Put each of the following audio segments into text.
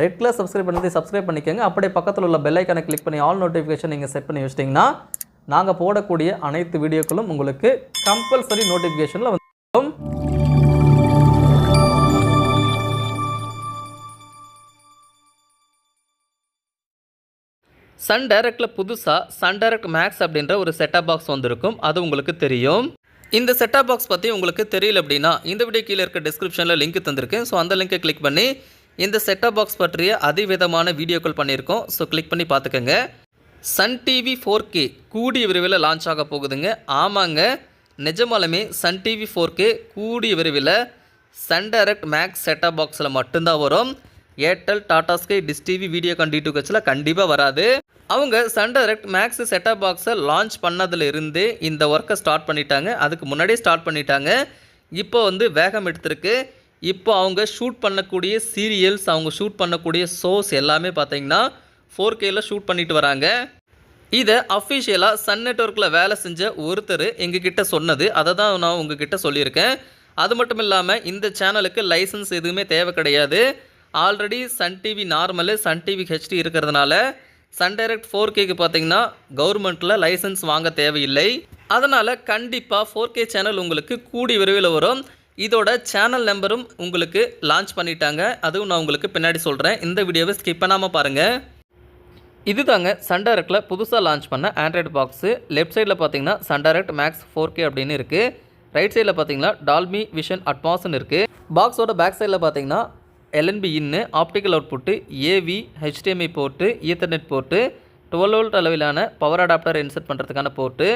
Red colour subscribe பண்ணி subscribe பண்ணிக்கோங்க. அப்படியே பக்கத்தில் உள்ள பெல் ஐக்கானை கிளிக் பண்ணி ஆல் நோட்டிஃபிகேஷன் நீங்கள் செட் பண்ணி வச்சிட்டிங்கன்னா நாங்கள் போடக்கூடிய அனைத்து வீடியோக்களும் உங்களுக்கு கம்பல்சரி நோட்டிஃபிகேஷனில் வந்து சன் டைரக்டில் புதுசாக சன் டைரக்ட் மேக்ஸ் அப்படின்ற ஒரு செட்டப் பாக்ஸ் வந்திருக்கும். அது உங்களுக்கு தெரியும். இந்த செட்டப் பாக்ஸ் பற்றி உங்களுக்கு தெரியல அப்படின்னா இந்த வீடியோ கீழே இருக்க டிஸ்கிரிப்ஷனில் லிங்க் தந்திருக்கேன். ஸோ அந்த லிங்கை கிளிக் பண்ணி இந்த செட்டப் பாக்ஸ் பற்றிய அதிவிதமான வீடியோக்கள் பண்ணியிருக்கோம். ஸோ கிளிக் பண்ணி பார்த்துக்கோங்க. சன் டிவி ஃபோர் கே கூடிய விரைவில் லான்ச் ஆக போகுதுங்க. ஆமாங்க. நிஜமாலுமே சன் டிவி ஃபோர் கே கூடிய விரைவில் சன் டைரக்ட் மேக்ஸ் செட்டப் பாக்ஸில் மட்டும்தான் வரும். Airtel Tata Sky dish TV Videocon D கட்சில் கண்டிப்பாக வராது. அவங்க சன் டைரக்ட் மேக்ஸ் செட்டப் பாக்ஸை லான்ச் பண்ணதுல இருந்தே இந்த ஒர்க்கை ஸ்டார்ட் பண்ணிட்டாங்க. அதுக்கு முன்னாடியே ஸ்டார்ட் பண்ணிட்டாங்க. இப்போ வந்து வேகம் எடுத்திருக்கு. இப்போ அவங்க ஷூட் பண்ணக்கூடிய சீரியல்ஸ் அவங்க ஷூட் பண்ணக்கூடிய ஷோஸ் எல்லாமே பார்த்தீங்கன்னா ஃபோர் கேயில் ஷூட் பண்ணிட்டு வராங்க. இதை அஃபிஷியலாக சன் நெட்ஒர்க்கில் வேலை செஞ்ச ஒருத்தர் எங்ககிட்ட சொன்னது. அதை தான் நான் உங்ககிட்ட சொல்லியிருக்கேன். அது மட்டும் இல்லாமல் இந்த சேனலுக்கு லைசன்ஸ் எதுவுமே தேவை கிடையாது. Already Sun TV normal Sun TV HD இருக்கிறதுனால சன் டைரக்ட் ஃபோர் கேக்கு பார்த்தீங்கன்னா கவர்மெண்ட்டில் லைசன்ஸ் வாங்க தேவையில்லை. அதனால் கண்டிப்பாக ஃபோர் கே சேனல் உங்களுக்கு கூடி விரைவில் வரும். இதோட சேனல் நம்பரும் உங்களுக்கு லான்ச் பண்ணிட்டாங்க. அதுவும் நான் உங்களுக்கு பின்னாடி சொல்கிறேன் இந்த வீடியோவை ஸ்கிப் பண்ணாமல் பாருங்கள் இது தாங்க சன்டைரக்டில் புதுசாக லான்ச் பண்ண ஆண்ட்ராய்டு பாக்ஸு லெஃப்ட் சைடில் பார்த்தீங்கன்னா சன்டைரக்ட் மேக்ஸ் ஃபோர் கே அப்படின்னு இருக்குது ரைட் சைடில் பார்த்தீங்கன்னா டால்மி விஷன் அட்மாஸ்ன்னு இருக்குது பாக்ஸோட பேக் சைடில் பார்த்தீங்கன்னா எல்என்பி இன்னு optical output AV HDMI port ethernet port twelve volt அளவிலான பவர் அடாப்டர் இன்செர்ட் பண்ணுறதுக்கான போர்ட்டு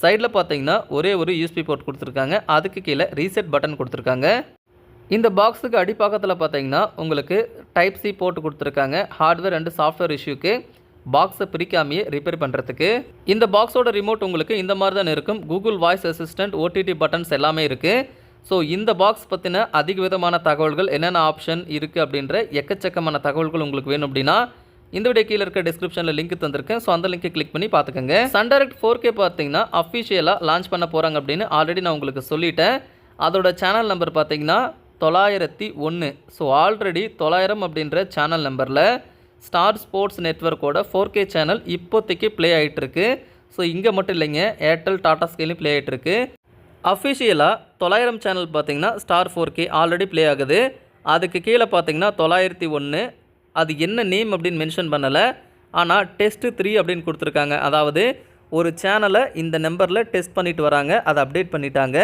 சைடில் பார்த்தீங்கன்னா ஒரே ஒரு யூஸ்பி போர்ட் கொடுத்துருக்காங்க. அதுக்கு கீழே ரீசெட் பட்டன் கொடுத்துருக்காங்க. இந்த பாக்ஸுக்கு அடிப்பாக்கத்தில் பார்த்தீங்கன்னா உங்களுக்கு டைப் சி போட்டு கொடுத்துருக்காங்க. ஹார்ட்வேர் அண்டு சாஃப்ட்வேர் இஷ்யூக்கு பாக்ஸை பிரிக்காமையே ரிப்பேர் பண்ணுறதுக்கு இந்த பாக்ஸோட ரிமோட் உங்களுக்கு இந்த மாதிரி தான் இருக்கும். Google voice assistant OTT buttons எல்லாமே இருக்குது ஸோ இந்த பாக்ஸ் பற்றின அதிக விதமான தகவல்கள் என்னென்ன ஆப்ஷன் இருக்குது அப்படின்ற எக்கச்சக்கமான தகவல்கள் உங்களுக்கு வேணும் அப்படின்னா இந்த வீடியோ கீழே இருக்க டிஸ்கிரிப்ஷனில் லிங்க் தந்திருக்கேன். ஸோ அந்த லிங்கை கிளிக் பண்ணி பார்த்துக்கோங்க. சன் டைரக்ட் ஃபோர் கே பார்த்தீங்கன்னா அஃபிஷியலாக லான்ச் பண்ண போகிறாங்க அப்படின்னு ஆல்ரெடி நான் உங்களுக்கு சொல்லிட்டேன். அதோட சேனல் நம்பர் பார்த்தீங்கன்னா தொள்ளாயிரத்தி ஒன்று ஸோ ஆல்ரெடி தொள்ளாயிரம் அப்படின்ற சேனல் நம்பரில் ஸ்டார் ஸ்போர்ட்ஸ் நெட்ஒர்க்கோட ஃபோர் கே சேனல் இப்போதைக்கு ப்ளே ஆகிட்டுருக்கு ஸோ இங்கே மட்டும் இல்லைங்க ஏர்டெல் டாடா ஸ்கேலையும் ப்ளே ஆகிட்டுருக்கு அஃபிஷியலாக தொள்ளாயிரம் சேனல் பார்த்தீங்கன்னா star four K already play ஆகுது. அதுக்கு கீழே பார்த்தீங்கன்னா தொள்ளாயிரத்தி ஒன்று அது என்ன நேம் அப்படின்னு மென்ஷன் பண்ணலை. ஆனால் டெஸ்ட்டு த்ரீ அப்படின்னு கொடுத்துருக்காங்க. அதாவது ஒரு சேனலை இந்த நம்பரில் டெஸ்ட் பண்ணிட்டு வராங்க. அதை அப்டேட் பண்ணிட்டாங்க.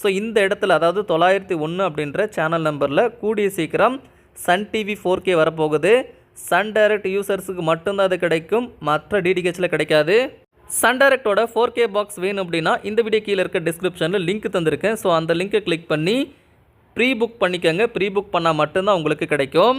ஸோ இந்த இடத்துல அதாவது தொள்ளாயிரத்தி ஒன்று அப்படின்ற சேனல் நம்பரில் கூடிய சீக்கிரம் சன் டிவி ஃபோர் கே வரப்போகுது. சன் டைரக்ட் யூசர்ஸுக்கு மட்டும்தான் அது கிடைக்கும். மற்ற டிடிஹெச்சில் கிடைக்காது. சன் டைரக்டோட ஃபோர் கே பாக்ஸ் வேணும் அப்படின்னா இந்த வீடியோ கீழே இருக்க டிஸ்கிரிப்ஷனில் லிங்க் தந்திருக்கேன். ஸோ அந்த லிங்க்கை கிளிக் பண்ணி ப்ரீ புக் பண்ணிக்கோங்க. ப்ரீ புக் பண்ணால் மட்டும்தான் உங்களுக்கு கிடைக்கும்.